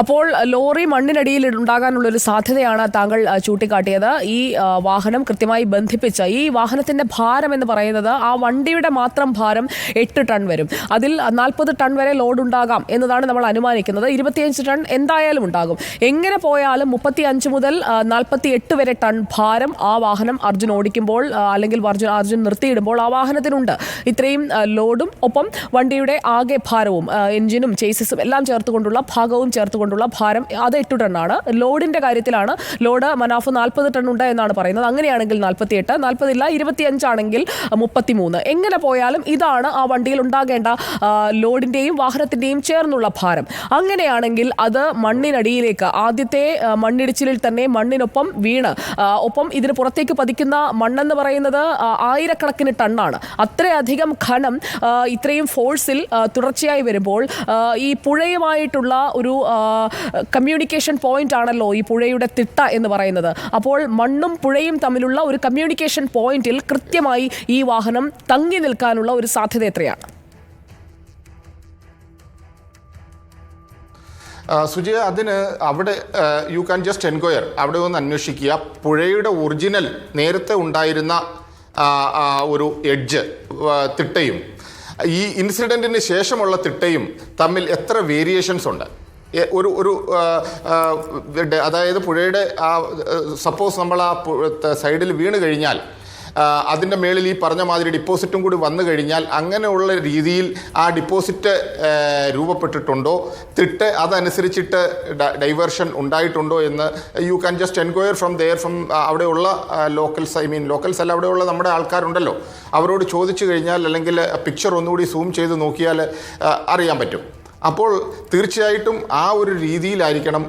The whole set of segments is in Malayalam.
അപ്പോൾ ലോറി മണ്ണിനടിയിൽ ഉണ്ടാകാനുള്ള ഒരു സാധ്യതയാണ് താങ്കൾ ചൂണ്ടിക്കാട്ടിയത്. ഈ വാഹനം കൃത്യമായി ബന്ധിപ്പിച്ച ഈ വാഹനത്തിന്റെ ഭാരം എന്ന് പറയുന്നത് ആ വണ്ടിയുടെ മാത്രം ഭാരം എട്ട് ടൺ വരും. അതിൽ നാൽപ്പത് ടൺ വരെ ലോഡ് ഉണ്ടാകാം എന്നതാണ് നമ്മൾ അനുമാനിക്കുന്നത്. ഇരുപത്തിയഞ്ച് ടൺ എന്തായാലും ഉണ്ടാകും. എങ്ങനെ പോയാലും മുപ്പത്തി അഞ്ച് മുതൽ നാൽപ്പത്തി എട്ട് വരെ ടൺ ഭാരം ആ വാഹനം അർജുൻ ഓടിക്കുമ്പോൾ അല്ലെങ്കിൽ അർജുൻ അർജുൻ നിർത്തിയിടുമ്പോൾ ആ വാഹനത്തിനുണ്ട്. ഇത്രയും ലോഡും ഒപ്പം വണ്ടിയുടെ ആകെ ഭാരവും എഞ്ചിനും ചേസസും എല്ലാം ചേർത്തുകൊണ്ടുള്ള ഭാഗവും ചേർത്തുകൊണ്ടുള്ള ഭാരം അത് എട്ട് ടണ്ണാണ്. ലോഡിന്റെ കാര്യത്തിലാണ് ലോഡ് മനാഫ് നാൽപ്പത് ടൺ ഉണ്ട് എന്നാണ് പറയുന്നത്. അങ്ങനെയാണെങ്കിൽ നാൽപ്പത്തി എട്ട് നാൽപ്പതില്ല ഇരുപത്തിയഞ്ചാണെങ്കിൽ മുപ്പത്തിമൂന്ന്. എങ്ങനെ പോയാലും ഇതാണ് ആ വണ്ടിയിൽ ഉണ്ടാകേണ്ട ലോഡിന്റെയും ലോഡിന്റെയും വാഹനത്തിന്റെയും ചേർന്നുള്ള ഭാരം. അങ്ങനെയാണെങ്കിൽ അത് മണ്ണിനടിയിലേക്ക് ആദ്യത്തെ മണ്ണിടിച്ചിലിൽ തന്നെ മണ്ണിനൊപ്പം വീണ് ഒപ്പം ഇതിന് പുറത്തേക്ക് പതിക്കുന്ന മണ്ണെന്ന് പറയുന്നത് ആയിരക്കണക്കിന് ടണ്ണാണ്. അത്രയധികം ഖനം ഇത്രയും ഫോഴ്സിൽ തുടർച്ചയായി വരുമ്പോൾ ഈ പുഴയുമായിട്ടുള്ള ഒരു കമ്മ്യൂണിക്കേഷൻ പോയിന്റ് ആണല്ലോ ഈ പുഴയുടെ തിട്ട എന്ന് പറയുന്നത്. അപ്പോൾ മണ്ണും പുഴയും തമ്മിലുള്ള ഒരു കമ്മ്യൂണിക്കേഷൻ പോയിന്റിൽ കൃത്യമായി ഈ വാഹനം തങ്ങി നിൽക്കാനുള്ള ഒരു സാധ്യത എത്രയാണ്? സുജയ അതിന് അവിടെ യു ക്യാൻ ജസ്റ്റ് എൻക്വയർ അവിടെ ഒന്ന് അന്വേഷിക്കുക. പുഴയുടെ ഒറിജിനൽ നേരത്തെ ഉണ്ടായിരുന്ന ഒരു എഡ്ജ് തിട്ടയും ഈ ഇൻസിഡന്റിന് ശേഷമുള്ള തിട്ടയും തമ്മിൽ എത്ര വേരിയേഷൻസ് ഉണ്ട്? ഒരു ഒരു അതായത് പുഴയുടെ ആ സപ്പോസ് നമ്മൾ ആ സൈഡിൽ വീണ് കഴിഞ്ഞാൽ അതിന്റെ മേളിൽ ഈ പറഞ്ഞ മാതിരി ഡിപ്പോസിറ്റും കൂടി വന്നു കഴിഞ്ഞാൽ അങ്ങനെയുള്ള രീതിയിൽ ആ ഡിപ്പോസിറ്റ് രൂപപ്പെട്ടിട്ടുണ്ടോ? തിട്ട് അതനുസരിച്ചിട്ട് ഡൈവേർഷൻ ഉണ്ടായിട്ടുണ്ടോ എന്ന് you can just enquire from there from അവിടെയുള്ള ലോക്കൽസ് ഐ മീൻ ലോക്കൽസ് അല്ല അവിടെയുള്ള നമ്മുടെ ആൾക്കാരുണ്ടല്ലോ. അവരോട് ചോദിച്ചു കഴിഞ്ഞാൽ അല്ലെങ്കിൽ പിക്ചർ ഒന്നുകൂടി സൂം ചെയ്ത് നോക്കിയാൽ അറിയാൻ പറ്റും. അപ്പോൾ തീർച്ചയായിട്ടും ആ ഒരു രീതിയിലായിരിക്കണം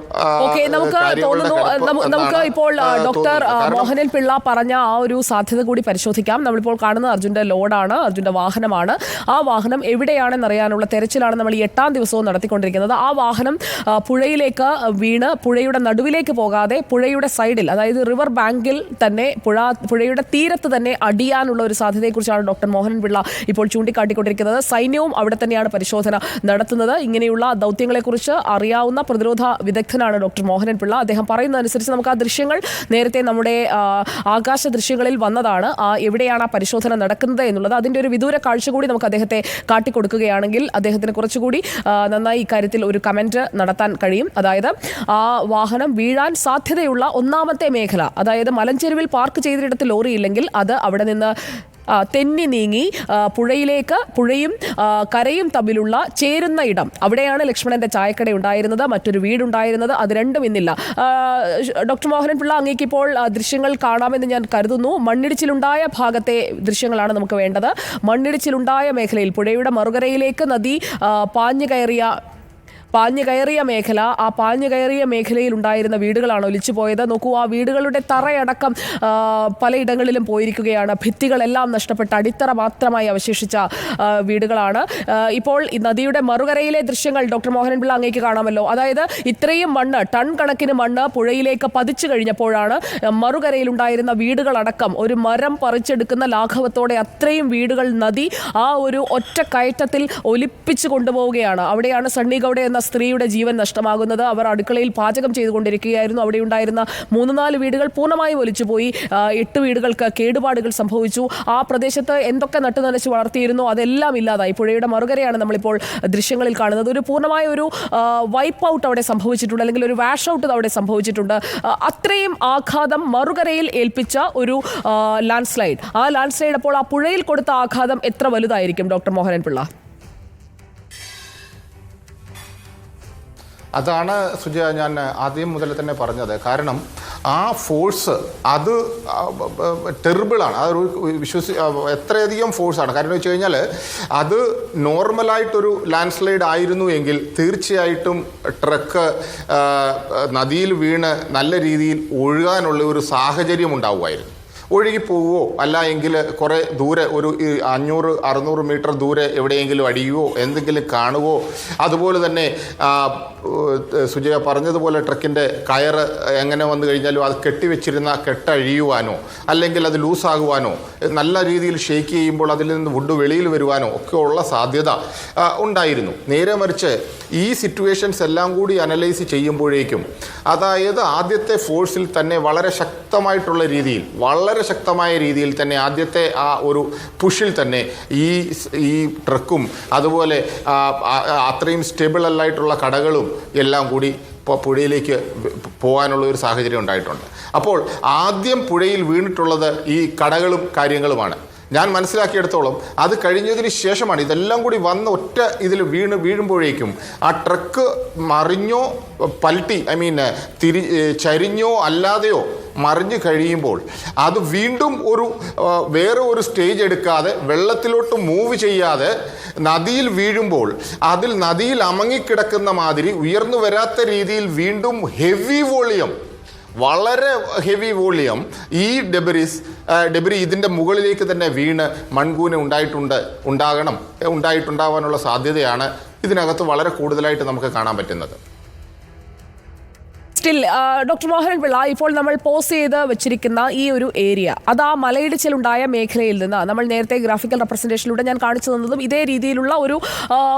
നമുക്ക് തോന്നുന്നു നമുക്ക് ഇപ്പോൾ ഡോക്ടർ മോഹനൻ പിള്ള പറഞ്ഞ ആ ഒരു സാധ്യത കൂടി പരിശോധിക്കാം. നമ്മളിപ്പോൾ കാണുന്നത് അർജുന്റെ ലോഡാണ് അർജുന്റെ വാഹനമാണ്. ആ വാഹനം എവിടെയാണെന്ന് അറിയാനുള്ള തെരച്ചിലാണ് നമ്മൾ ഈ എട്ടാം ദിവസവും നടത്തിക്കൊണ്ടിരിക്കുന്നത്. ആ വാഹനം പുഴയിലേക്ക് വീണ് പുഴയുടെ നടുവിലേക്ക് പോകാതെ പുഴയുടെ സൈഡിൽ അതായത് റിവർ ബാങ്കിൽ തന്നെ പുഴ പുഴയുടെ തീരത്ത് തന്നെ അടിയാനുള്ള ഒരു സാധ്യതയെക്കുറിച്ചാണ് ഡോക്ടർ മോഹൻ പിള്ള ഇപ്പോൾ ചൂണ്ടിക്കാട്ടിക്കൊണ്ടിരിക്കുന്നത്. സൈന്യവും അവിടെ തന്നെയാണ് പരിശോധന നടത്തുന്നത്. ഇങ്ങനെയുള്ള ദൗത്യങ്ങളെക്കുറിച്ച് അറിയാവുന്ന പ്രതിരോധ വിദഗ്ധനാണ് ഡോക്ടർ മോഹനൻ പിള്ള അദ്ദേഹം പറയുന്നതനുസരിച്ച് നമുക്ക് ആ ദൃശ്യങ്ങൾ നേരത്തെ നമ്മുടെ ആകാശ ദൃശ്യങ്ങളിൽ വന്നതാണ്. എവിടെയാണ് ആ പരിശോധന നടക്കുന്നത് എന്നുള്ളത് അതിന്റെ ഒരു വിദൂര കാഴ്ച കൂടി നമുക്ക് അദ്ദേഹത്തെ കാട്ടിക്കൊടുക്കുകയാണെങ്കിൽ അദ്ദേഹത്തിന് കുറച്ചുകൂടി നന്നായി ഇക്കാര്യത്തിൽ ഒരു കമന്റ് നടത്താൻ കഴിയും. അതായത് ആ വാഹനം വീഴാൻ സാധ്യതയുള്ള ഒന്നാമത്തെ മേഖല അതായത് മലഞ്ചെരുവിൽ പാർക്ക് ചെയ്തിടത്ത് ലോറിയില്ലെങ്കിൽ അത് അവിടെ നിന്ന് തെന്നി നീങ്ങി പുഴയിലേക്ക് പുഴയും കരയും തമ്മിലുള്ള ചേരുന്ന ഇടം. അവിടെയാണ് ലക്ഷ്മണന്റെ ചായക്കട ഉണ്ടായിരുന്നത് മറ്റൊരു വീടുണ്ടായിരുന്നത്. അത് രണ്ടും ഇന്നില്ല. ഡോക്ടർ മോഹനൻ പിള്ള അങ്ങേക്ക് ഇപ്പോൾ ദൃശ്യങ്ങൾ കാണാമെന്ന് ഞാൻ കരുതുന്നു. മണ്ണിടിച്ചിലുണ്ടായ ഭാഗത്തെ ദൃശ്യങ്ങളാണ് നമുക്ക് വേണ്ടത്. മണ്ണിടിച്ചിലുണ്ടായ മേഖലയിൽ പുഴയുടെ മറുകരയിലേക്ക് നദി പാഞ്ഞു കയറിയ പാഞ്ഞു കയറിയ മേഖല ആ പാഞ്ഞു കയറിയ മേഖലയിൽ ഉണ്ടായിരുന്ന വീടുകളാണ് ഒലിച്ചു പോയത്. നോക്കൂ ആ വീടുകളുടെ തറയടക്കം പലയിടങ്ങളിലും പോയിരിക്കുകയാണ്. ഭിത്തികളെല്ലാം നഷ്ടപ്പെട്ട അടിത്തറ മാത്രമായി അവശേഷിച്ച വീടുകളാണ്. ഇപ്പോൾ നദിയുടെ മറുകരയിലെ ദൃശ്യങ്ങൾ ഡോക്ടർ മോഹനൻ പിള്ള അങ്ങേക്ക് കാണാമല്ലോ. അതായത് ഇത്രയും മണ്ണ് ടൺ കണക്കിന് മണ്ണ് പുഴയിലേക്ക് പതിച്ചു കഴിഞ്ഞപ്പോഴാണ് മറുകരയിലുണ്ടായിരുന്ന വീടുകളടക്കം ഒരു മരം പറിച്ചെടുക്കുന്ന ലാഘവത്തോടെ അത്രയും വീടുകൾ നദി ആ ഒരു ഒറ്റ കയറ്റത്തിൽ ഒലിപ്പിച്ചു കൊണ്ടുപോവുകയാണ്. അവിടെയാണ് സണ്ണി ഗൗഡ എന്ന സ്ത്രീയുടെ ജീവൻ നഷ്ടമാകുന്നത് അവർ അടുക്കളയിൽ പാചകം ചെയ്തുകൊണ്ടിരിക്കുകയായിരുന്നു. അവിടെ ഉണ്ടായിരുന്ന മൂന്ന് നാല് വീടുകൾ പൂർണമായും ഒലിച്ചുപോയി. എട്ട് വീടുകൾക്ക് കേടുപാടുകൾ സംഭവിച്ചു. ആ പ്രദേശത്ത് എന്തൊക്കെ നട്ടുനനച്ച് വളർത്തിയിരുന്നു അതെല്ലാം ഇല്ലാതായി. പുഴയുടെ മറുകരയാണ് നമ്മളിപ്പോൾ ദൃശ്യങ്ങളിൽ കാണുന്നത്. ഒരു പൂർണമായ ഒരു വൈപ്പ് ഔട്ട് അവിടെ സംഭവിച്ചിട്ടുണ്ട്. അല്ലെങ്കിൽ ഒരു വാഷ് ഔട്ട് അവിടെ സംഭവിച്ചിട്ടുണ്ട്. അത്രയും ആഘാതം മറുകരയിൽ ഏൽപ്പിച്ച ഒരു ലാൻഡ് സ്ലൈഡ് ആ ലാൻഡ് സ്ലൈഡ് അപ്പോൾ ആ പുഴയിൽ കൊടുത്ത ആഘാതം എത്ര വലുതായിരിക്കും ഡോക്ടർ മോഹനൻ പിള്ള അതാണ് സുജ ഞാൻ ആദ്യം മുതൽ തന്നെ പറഞ്ഞത്. കാരണം ആ ഫോഴ്സ് അത് ടെറിബിളാണ് അതൊരു വിശ്വസി എത്രയധികം ഫോഴ്സാണ് കാരണം വെച്ച് കഴിഞ്ഞാൽ അത് നോർമലായിട്ടൊരു ലാൻഡ് സ്ലൈഡ് ആയിരുന്നു എങ്കിൽ തീർച്ചയായിട്ടും ട്രക്ക് നദിയിൽ വീണ് നല്ല രീതിയിൽ ഒഴുകാനുള്ള ഒരു സാഹചര്യം ഉണ്ടാവുമായിരുന്നു. ഒഴുകി പോവുകയോ അല്ല എങ്കിൽ കുറേ ദൂരെ ഒരു അഞ്ഞൂറ് അറുന്നൂറ് മീറ്റർ ദൂരെ എവിടെയെങ്കിലും അടിയുകയോ എന്തെങ്കിലും കാണുകയോ അതുപോലെ തന്നെ സുജയ പറഞ്ഞതുപോലെ ട്രക്കിന്റെ കയറ് എങ്ങനെ വന്നു കഴിഞ്ഞാലും അത് കെട്ടിവെച്ചിരുന്ന കെട്ടഴിയുവാനോ അല്ലെങ്കിൽ അത് ലൂസാകുവാനോ നല്ല രീതിയിൽ ഷേക്ക് ചെയ്യുമ്പോൾ അതിൽ നിന്ന് വുഡ് വെളിയിൽ വരുവാനോ ഒക്കെ ഉള്ള സാധ്യത ഉണ്ടായിരുന്നു. നേരെ മറിച്ച് ഈ സിറ്റുവേഷൻസ് എല്ലാം കൂടി അനലൈസ് ചെയ്യുമ്പോഴേക്കും അതായത് ആദ്യത്തെ ഫോഴ്സിൽ തന്നെ വളരെ ശക്തമായിട്ടുള്ള രീതിയിൽ വളരെ ശക്തമായ രീതിയിൽ തന്നെ ആദ്യത്തെ ആ ഒരു പുഷിൽ തന്നെ ഈ ഈ ട്രക്കും അതുപോലെ അത്രയും സ്റ്റേബിൾ അല്ലായിട്ടുള്ള കടകളും എല്ലാം കൂടി ഇപ്പോൾ പുഴയിലേക്ക് പോകാനുള്ള ഒരു സാഹചര്യം ഉണ്ടായിട്ടുണ്ട്. അപ്പോൾ ആദ്യം പുഴയിൽ വീണിട്ടുള്ളത് ഈ കടകളും കാര്യങ്ങളുമാണ്. ഞാൻ മനസ്സിലാക്കിയെടുത്തോളം അത് കഴിഞ്ഞതിന് ശേഷമാണ് ഇതെല്ലാം കൂടി വന്ന് ഒറ്റ ഇതിൽ വീണ് വീഴുമ്പോഴേക്കും ആ ട്രക്ക് മറിഞ്ഞോ പൽട്ടി ഐ മീൻ തിരി ചരിഞ്ഞോ അല്ലാതെയോ മറിഞ്ഞു കഴിയുമ്പോൾ അത് വീണ്ടും ഒരു വേറെ ഒരു സ്റ്റേജ് എടുക്കാതെ വെള്ളത്തിലോട്ട് മൂവ് ചെയ്യാതെ നദിയിൽ വീഴുമ്പോൾ അതിൽ നദിയിൽ അമങ്ങിക്കിടക്കുന്ന മാതിരി ഉയർന്നു വരാത്ത രീതിയിൽ വീണ്ടും ഹെവി വോളിയം വളരെ ഹെവി വോളിയം ഈ ഡെബറിസ് ഡെബറി ഇതിന്റെ മുകളിലേക്ക് തന്നെ വീണ് മൺകൂന ഉണ്ടായിട്ടുണ്ട് ഉണ്ടാകണം ഉണ്ടായിട്ടുണ്ടാവാനുള്ള സാധ്യതയാണ് ഇതിനകത്ത് വളരെ കൂടുതലായിട്ട് നമുക്ക് കാണാൻ പറ്റുന്നത്. സ്റ്റിൽ ഡോക്ടർ മോഹനൻ പിള്ള ഇപ്പോൾ നമ്മൾ പോസ് ചെയ്ത് വെച്ചിരിക്കുന്ന ഈ ഒരു ഏരിയ അത് ആ മലയിടിച്ചിലുണ്ടായ മേഖലയിൽ നിന്ന് നമ്മൾ നേരത്തെ ഗ്രാഫിക്കൽ റെപ്രസെന്റേഷനിലൂടെ ഞാൻ കാണിച്ചു തന്നതും ഇതേ രീതിയിലുള്ള ഒരു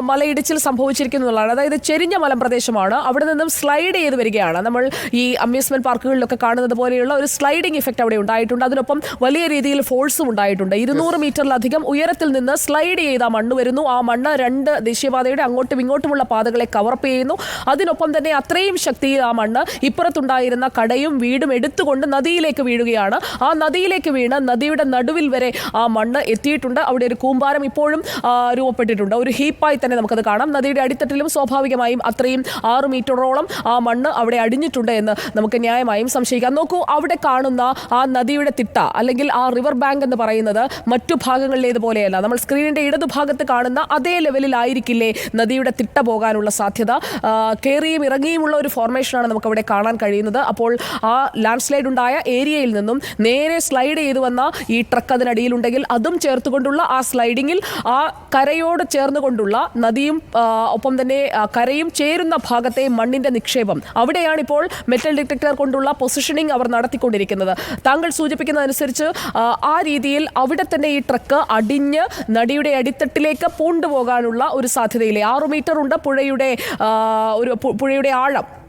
മലയിടിച്ചിൽ സംഭവിച്ചിരിക്കുന്നു എന്നുള്ളതാണ്. അതായത് ചെരിഞ്ഞ മലമ്പ്രദേശമാണ്. അവിടെ നിന്നും സ്ലൈഡ് ചെയ്ത് വരികയാണ്. നമ്മൾ ഈ അമ്യൂസ്മെന്റ് പാർക്കുകളിലൊക്കെ കാണുന്നത് പോലെയുള്ള ഒരു സ്ലൈഡിംഗ് ഇഫക്റ്റ് അവിടെ ഉണ്ടായിട്ടുണ്ട്. അതിനൊപ്പം വലിയ രീതിയിൽ ഫോഴ്സും ഉണ്ടായിട്ടുണ്ട്. ഇരുന്നൂറ് മീറ്ററിലധികം ഉയരത്തിൽ നിന്ന് സ്ലൈഡ് ചെയ്ത മണ്ണ് വരുന്നു. ആ മണ്ണ് രണ്ട് ദേശീയപാതയുടെ അങ്ങോട്ടും ഇങ്ങോട്ടുമുള്ള പാതകളെ കവറപ്പ് ചെയ്യുന്നു. അതിനൊപ്പം തന്നെ അത്രയും ശക്തിയിൽ ആ മണ്ണ് ഇപ്പുറത്തുണ്ടായിരുന്ന കടയും വീടും എടുത്തുകൊണ്ട് നദിയിലേക്ക് വീഴുകയാണ്. ആ നദിയിലേക്ക് വീണ് നദിയുടെ നടുവിൽ വരെ ആ മണ്ണ് എത്തിയിട്ടുണ്ട്. അവിടെ ഒരു കൂമ്പാരം ഇപ്പോഴും രൂപപ്പെട്ടിട്ടുണ്ട്. ഒരു ഹീപ്പായി തന്നെ നമുക്കത് കാണാം. നദിയുടെ അടിത്തട്ടിലും സ്വാഭാവികമായും അത്രയും ആറ് മീറ്ററോളം ആ മണ്ണ് അവിടെ അടിഞ്ഞിട്ടുണ്ട് എന്ന് നമുക്ക് ന്യായമായും സംശയിക്കാം. നോക്കൂ അവിടെ കാണുന്ന ആ നദിയുടെ തിട്ട അല്ലെങ്കിൽ ആ റിവർ ബാങ്ക് എന്ന് പറയുന്നത് മറ്റു ഭാഗങ്ങളിലേതുപോലെയല്ല നമ്മൾ സ്ക്രീനിന്റെ ഇടതുഭാഗത്ത് കാണുന്ന അതേ ലെവലിലായിരിക്കില്ലേ നദിയുടെ തിട്ട പോകാനുള്ള സാധ്യത? കയറിയും ഇറങ്ങിയുമുള്ള ഒരു ഫോർമേഷനാണ് നമുക്ക് അവിടെ കാണാൻ കഴിയുന്നത്. അപ്പോൾ ആ ലാൻഡ് സ്ലൈഡ് ഉണ്ടായ ഏരിയയിൽ നിന്നും നേരെ സ്ലൈഡ് ചെയ്തു വന്ന ഈ ട്രക്ക് അതിനടിയിലുണ്ടെങ്കിൽ അതും ചേർത്തുകൊണ്ടുള്ള ആ സ്ലൈഡിങ്ങിൽ ആ കരയോട് ചേർന്നുകൊണ്ടുള്ള നദിയും ഒപ്പം തന്നെ കരയും ചേരുന്ന ഭാഗത്തെ മണ്ണിന്റെ നിക്ഷേപം. അവിടെയാണ് ഇപ്പോൾ മെറ്റൽ ഡിറ്റക്ടർ കൊണ്ടുള്ള പൊസിഷനിങ് അവർ നടത്തിക്കൊണ്ടിരിക്കുന്നത്. താങ്കൾ സൂചിപ്പിക്കുന്നതനുസരിച്ച് ആ, ആ രീതിയിൽ അവിടെ തന്നെ ഈ ട്രക്ക് അടിഞ്ഞ് നടിയുടെ അടിത്തട്ടിലേക്ക് പൂണ്ടുപോകാനുള്ള ഒരു സാധ്യതയില്ലേ? ആറു മീറ്റർ ഉണ്ട് പുഴയുടെ ഒരു പുഴയുടെ ആഴം.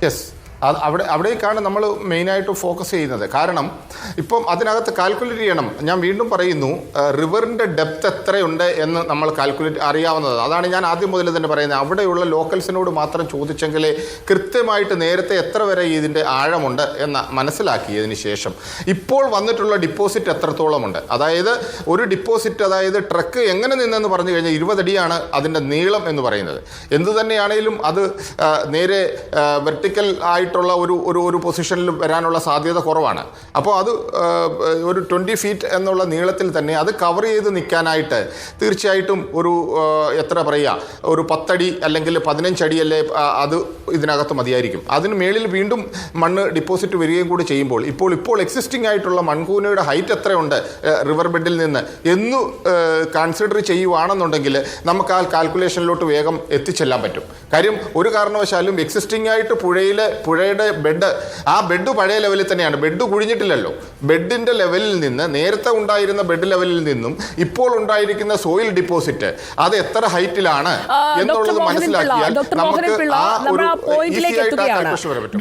Yes. അത് അവിടെ അവിടേക്കാണ് നമ്മൾ മെയിനായിട്ട് ഫോക്കസ് ചെയ്യുന്നത്. കാരണം ഇപ്പം അതിനകത്ത് കാൽക്കുലേറ്റ് ചെയ്യണം. ഞാൻ വീണ്ടും പറയുന്നു റിവറിന്റെ ഡെപ്ത് എത്രയുണ്ട് എന്ന് നമ്മൾ കാൽക്കുലേറ്റ് അറിയാവുന്നത്. അതാണ് ഞാൻ ആദ്യം മുതൽ തന്നെ പറയുന്നത്. അവിടെയുള്ള ലോക്കൽസിനോട് മാത്രം ചോദിച്ചെങ്കിലേ കൃത്യമായിട്ട് നേരത്തെ എത്ര വരെ ഇതിന്റെ ആഴമുണ്ട് എന്ന് മനസ്സിലാക്കിയതിന് ശേഷം. ഇപ്പോൾ വന്നിട്ടുള്ള ഡിപ്പോസിറ്റ് എത്രത്തോളമുണ്ട്? അതായത് ഒരു ഡിപ്പോസിറ്റ് അതായത് ട്രക്ക് എങ്ങനെ നിന്നെന്ന് പറഞ്ഞു കഴിഞ്ഞാൽ ഇരുപതടിയാണ് അതിന്റെ നീളം എന്ന് പറയുന്നത്. എന്തു തന്നെയാണെങ്കിലും അത് നേരെ വെർട്ടിക്കൽ ആയിട്ടുള്ള ഒരു ഒരു ഒരു പൊസിഷനിൽ വരാനുള്ള സാധ്യത കുറവാണ്. അപ്പോൾ അത് ഒരു ട്വന്റി ഫീറ്റ് എന്നുള്ള നീളത്തിൽ തന്നെ അത് കവർ ചെയ്ത് നിൽക്കാനായിട്ട് തീർച്ചയായിട്ടും ഒരു എത്ര പറയുക ഒരു പത്തടി അല്ലെങ്കിൽ പതിനഞ്ചടി അല്ലേ അത് ഇതിനകത്ത് മതിയായിരിക്കും. അതിന് മേളിൽ വീണ്ടും മണ്ണ് ഡിപ്പോസിറ്റ് വരികയും കൂടി ചെയ്യുമ്പോൾ ഇപ്പോൾ ഇപ്പോൾ എക്സിസ്റ്റിംഗ് ആയിട്ടുള്ള മൺകൂനയുടെ ഹൈറ്റ് എത്രയുണ്ട് റിവർ ബെഡിൽ നിന്ന് എന്നു കൺസിഡർ ചെയ്യുവാണെന്നുണ്ടെങ്കിൽ നമുക്ക് ആ കാൽക്കുലേഷനിലോട്ട് വേഗം എത്തിച്ചെല്ലാൻ പറ്റും. കാര്യം ഒരു കാരണവശാലും എക്സിസ്റ്റിംഗ് ആയിട്ട് പുഴയിലെ പുഴയുടെ ബെഡ് ആ ബെഡ് പഴയ ലെവലിൽ തന്നെയാണ്. ബെഡ് കുഴിഞ്ഞിട്ടില്ലല്ലോ. ബെഡിന്റെ ലെവലിൽ നിന്ന് നേരത്തെ ഉണ്ടായിരുന്ന ബെഡ് ലെവലിൽ നിന്നും ഇപ്പോൾ ഉണ്ടായിരിക്കുന്ന സോയിൽ ഡിപ്പോസിറ്റ് അത് എത്ര ഹൈറ്റിലാണ് എന്നുള്ളത് മനസ്സിലാക്കിയാൽ നമുക്ക്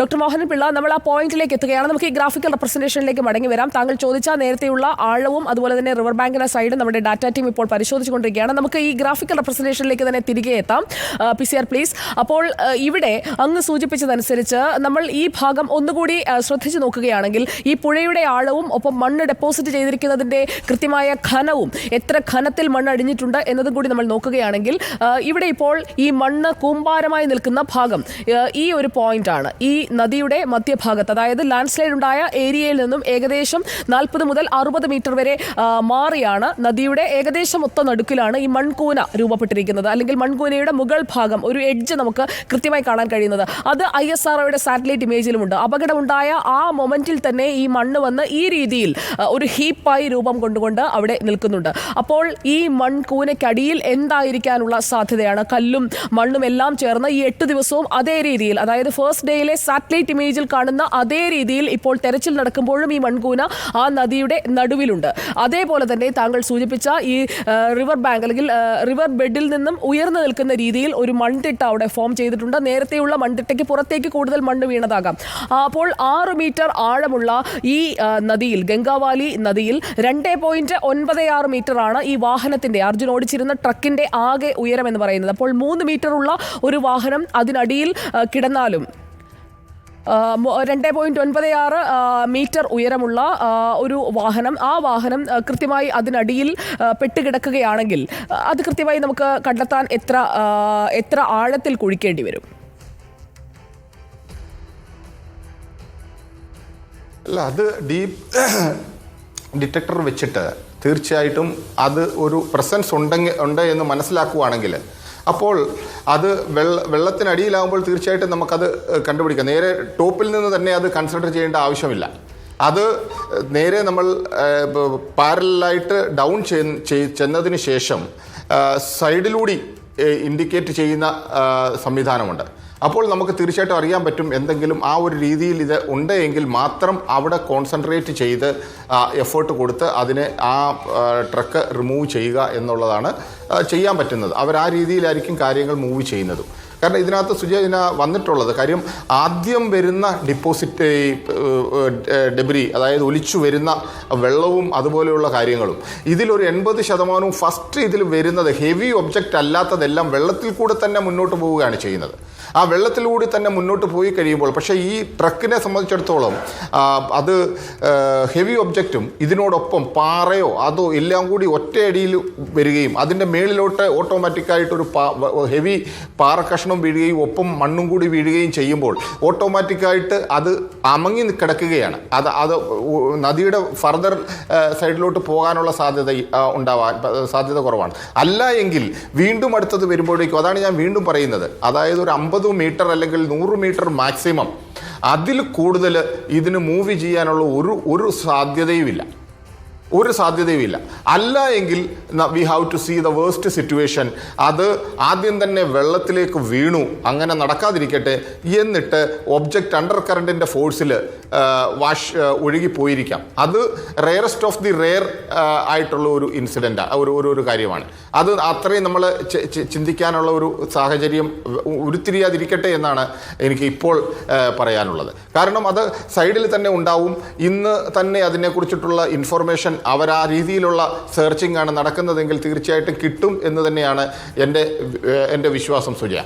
ഡോക്ടർ മോഹൻ പിള്ള നമ്മൾ ആ പോയിന്റിലേക്ക് എത്തുകയാണ്. നമുക്ക് ഈ ഗ്രാഫിക്കൽ റെപ്രസെന്റേഷനിലേക്ക് മടങ്ങി വരാം. താങ്കൾ ചോദിച്ച നേരത്തെയുള്ള ആഴവും അതുപോലെ തന്നെ റിവർ ബാങ്കിന്റെ സൈഡ് നമ്മുടെ ഡാറ്റ ടീം ഇപ്പോൾ പരിശോധിച്ചുകൊണ്ടിരിക്കുകയാണ്. നമുക്ക് ഈ ഗ്രാഫിക്കൽ റെപ്രസെന്റേഷനിലേക്ക് തന്നെ തിരികെ എത്താം. പി സി ആർ പ്ലീസ് അപ്പോൾ ഇവിടെ അങ്ങ് സൂചിപ്പിച്ചതനുസരിച്ച് നമ്മൾ ഈ ഭാഗം ഒന്നുകൂടി ശ്രദ്ധിച്ചു നോക്കുകയാണെങ്കിൽ ഈ പുഴയുടെ ആഴവും ഒപ്പം മണ്ണ് ഡെപ്പോസിറ്റ് ചെയ്തിരിക്കുന്നതിന്റെ കൃത്യമായ ഖനവും എത്ര ഖനത്തിൽ മണ്ണ് അടിഞ്ഞിട്ടുണ്ട് എന്നതും കൂടി നമ്മൾ നോക്കുകയാണെങ്കിൽ ഇവിടെ ഇപ്പോൾ ഈ മണ്ണ് കൂമ്പാരമായി നിൽക്കുന്ന ഭാഗം ഈ ഒരു പോയിന്റ് ആണ്. ഈ നദിയുടെ മധ്യഭാഗത്ത് അതായത് ലാൻഡ് സ്ലൈഡ് ഉണ്ടായ ഏരിയയിൽ നിന്നും ഏകദേശം നാൽപ്പത് മുതൽ അറുപത് മീറ്റർ വരെ മാറിയാണ് നദിയുടെ ഏകദേശം ഒത്ത നടുക്കിലാണ് ഈ മൺകൂന രൂപപ്പെട്ടിരിക്കുന്നത്. അല്ലെങ്കിൽ മൺകൂനയുടെ മുകൾ ഭാഗം ഒരു എഡ്ജ് നമുക്ക് കൃത്യമായി കാണാൻ കഴിയുന്നത്. അത് ഐ എസ് ആർഒയുടെ സാറ്റലൈറ്റ് ഇമേജിലുമുണ്ട് അപകടമുണ്ടായ ആ മൊമെന്റിൽ തന്നെ ഈ മണ്ണ് വന്ന് ഈ രീതിയിൽ ഒരു ഹീപ്പായി രൂപം കൊണ്ടുകൊണ്ട് അവിടെ നിൽക്കുന്നുണ്ട്. അപ്പോൾ ഈ മൺകൂനയ്ക്കടിയിൽ എന്തായിരിക്കാനുള്ള സാധ്യതയാണ്? കല്ലും മണ്ണും എല്ലാം ചേർന്ന് ഈ എട്ട് ദിവസവും അതേ രീതിയിൽ അതായത് ഫസ്റ്റ് ഡേയിലെ സാറ്റലൈറ്റ് ഇമേജിൽ കാണുന്ന അതേ രീതിയിൽ ഇപ്പോൾ തെരച്ചിൽ നടക്കുമ്പോഴും ഈ മൺകൂന ആ നദിയുടെ നടുവിലുണ്ട്. അതേപോലെ തന്നെ താങ്കൾ സൂചിപ്പിച്ച ഈ റിവർ ബാങ്ക് അല്ലെങ്കിൽ റിവർ ബെഡിൽ നിന്നും ഉയർന്നു നിൽക്കുന്ന രീതിയിൽ ഒരു മൺതിട്ട അവിടെ ഫോം ചെയ്തിട്ടുണ്ട്. നേരത്തെയുള്ള മൺതിട്ടയ്ക്ക് പുറത്തേക്ക് കൂടുതൽ മണ്ണ് വീണതാകാം. അപ്പോൾ ആറ് മീറ്റർ ആഴമുള്ള ഈ നദിയിൽ ഗംഗാവാലി നദിയിൽ രണ്ട് പോയിന്റ് ഒൻപത് ആറ് മീറ്റർ ആണ് ഈ വാഹനത്തിന്റെ അർജുൻ ഓടിച്ചിരുന്ന ട്രക്കിന്റെ ആകെ ഉയരം എന്ന് പറയുന്നത്. അപ്പോൾ മൂന്ന് മീറ്റർ ഉള്ള ഒരു വാഹനം അതിനടിയിൽ കിടന്നാലും രണ്ട് പോയിന്റ് ഒൻപത് ആറ് മീറ്റർ ഉയരമുള്ള ഒരു വാഹനം ആ വാഹനം കൃത്യമായി അതിനടിയിൽ പെട്ടുകിടക്കുകയാണെങ്കിൽ അത് കൃത്യമായി നമുക്ക് കണ്ടെത്താൻ എത്ര എത്ര ആഴത്തിൽ കുഴിക്കേണ്ടി വരും. അല്ല അത് ഡീപ് ഡിറ്റക്ടർ വെച്ചിട്ട് തീർച്ചയായിട്ടും അത് ഒരു പ്രസൻസ് ഉണ്ടെങ്കിൽ ഉണ്ട് എന്ന് മനസ്സിലാക്കുകയാണെങ്കിൽ അപ്പോൾ അത് വെള്ള വെള്ളത്തിനടിയിലാകുമ്പോൾ തീർച്ചയായിട്ടും നമുക്കത് കണ്ടുപിടിക്കാം. നേരെ ടോപ്പിൽ നിന്ന് തന്നെ അത് കൺസിഡർ ചെയ്യേണ്ട ആവശ്യമില്ല. അത് നേരെ നമ്മൾ പാരലായിട്ട് ഡൗൺ ചെന്നതിന് ശേഷം സൈഡിലൂടി ഇൻഡിക്കേറ്റ് ചെയ്യുന്ന സംവിധാനമുണ്ട്. അപ്പോൾ നമുക്ക് തീർച്ചയായിട്ടും അറിയാൻ പറ്റും എന്തെങ്കിലും ആ ഒരു രീതിയിൽ ഇത് ഉണ്ട് എങ്കിൽ മാത്രം അവിടെ കോൺസെൻട്രേറ്റ് ചെയ്ത് എഫേർട്ട് കൊടുത്ത് അതിനെ ആ ട്രക്ക് റിമൂവ് ചെയ്യുക എന്നുള്ളതാണ് ചെയ്യാൻ പറ്റുന്നത്. അവർ ആ രീതിയിലായിരിക്കും കാര്യങ്ങൾ മൂവ് ചെയ്യുന്നത്. കാരണം ഇതിനകത്ത് സുജന വന്നിട്ടുള്ളത് കാര്യം ആദ്യം വരുന്ന ഡിപ്പോസിറ്റ് ഡെബ്രി അതായത് ഒലിച്ചു വരുന്ന വെള്ളവും അതുപോലെയുള്ള കാര്യങ്ങളും. ഇതിലൊരു എൺപത് ശതമാനവും ഫസ്റ്റ് ഇതിൽ വരുന്നത് ഹെവി ഒബ്ജക്റ്റ് അല്ലാത്തതെല്ലാം വെള്ളത്തിൽ കൂടെ തന്നെ മുന്നോട്ട് പോവുകയാണ് ചെയ്യുന്നത്. ആ വെള്ളത്തിലൂടെ തന്നെ മുന്നോട്ട് പോയി കഴിയുമ്പോൾ പക്ഷേ ഈ ട്രക്കിനെ സംബന്ധിച്ചിടത്തോളം അത് ഹെവി ഒബ്ജക്റ്റും ഇതിനോടൊപ്പം പാറയോ അതോ എല്ലാം കൂടി ഒറ്റയടിയിൽ വരികയും അതിന്റെ മേളിലോട്ട് ഓട്ടോമാറ്റിക്കായിട്ടൊരു ഹെവി പാറ കഷ്ണം വീഴുകയും ഒപ്പം മണ്ണും കൂടി വീഴുകയും ചെയ്യുമ്പോൾ ഓട്ടോമാറ്റിക്കായിട്ട് അത് അമങ്ങി കിടക്കുകയാണ്. അത് അത് നദിയുടെ ഫർദർ സൈഡിലോട്ട് പോകാനുള്ള സാധ്യത ഉണ്ടാവാൻ സാധ്യത കുറവാണ്. അല്ല എങ്കിൽ വീണ്ടും അടുത്തത് വരുമ്പോഴേക്കും അതാണ് ഞാൻ വീണ്ടും പറയുന്നത് അതായത് ഒരു അമ്പത് മീറ്റർ അല്ലെങ്കിൽ നൂറ് മീറ്റർ മാക്സിമം അതിൽ കൂടുതൽ ഇതിന് മൂവ് ചെയ്യാനുള്ള ഒരു ഒരു സാധ്യതയുമില്ല. ഒരു സാധ്യതയുമില്ല. അല്ല എങ്കിൽ we have to see the worst situation അത് ആദ്യം തന്നെ വെള്ളത്തിലേക്ക് വീണു. അങ്ങനെ നടക്കാതിരിക്കട്ടെ എന്നിട്ട് ഒബ്ജക്റ്റ് അണ്ടർ കറണ്ടിന്റെ ഫോഴ്സിൽ വാഷ് ഒഴുകിപ്പോയിരിക്കാം. അത് റെയറസ്റ്റ് ഓഫ് ദി റെയർ ആയിട്ടുള്ള ഒരു ഇൻസിഡന്റ് ഒരു ഒരു ഒരു കാര്യമാണ്. അത് അത്രയും നമ്മൾ ചിന്തിക്കാനുള്ള ഒരു സാഹചര്യം ഉരുത്തിരിയാതിരിക്കട്ടെ എന്നാണ് എനിക്ക് ഇപ്പോൾ പറയാനുള്ളത്. കാരണം അത് സൈഡിൽ തന്നെ ഉണ്ടാവും. ഇന്ന് തന്നെ അതിനെക്കുറിച്ചിട്ടുള്ള ഇൻഫർമേഷൻ അവർ ആ രീതിയിലുള്ള സെർച്ചിങ് ആണ് നടക്കുന്നതെങ്കിൽ തീർച്ചയായിട്ടും കിട്ടും എന്ന് തന്നെയാണ് എന്റെ എന്റെ വിശ്വാസം സുജയ.